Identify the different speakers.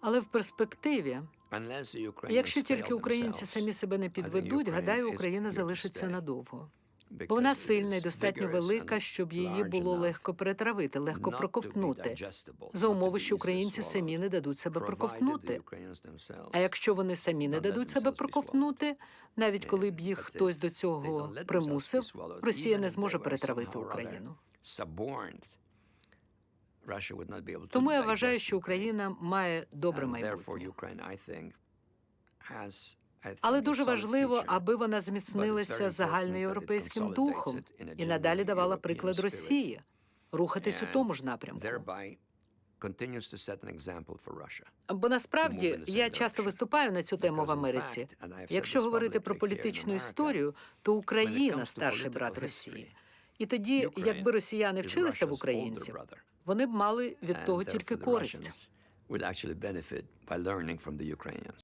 Speaker 1: Але в перспективі, якщо тільки українці самі себе не підведуть, гадаю, Україна залишиться надовго. Бо вона сильна і достатньо велика, щоб її було легко перетравити, легко проковтнути, за умови, що українці самі не дадуть себе проковтнути. А якщо вони самі не дадуть себе проковтнути, навіть коли б їх хтось до цього примусив, Росія не зможе перетравити Україну. Тому я вважаю, що. Україна має добре майбутнє. Але дуже важливо, аби вона зміцнилася загальноєвропейським духом і надалі давала приклад. Росії рухатись у тому ж напрямку. Бо насправді я часто виступаю на цю тему в Америці. Якщо говорити про політичну історію, то Україна старший брат Росії. І тоді, якби росіяни вчилися в українців, вони б мали від того тільки користь.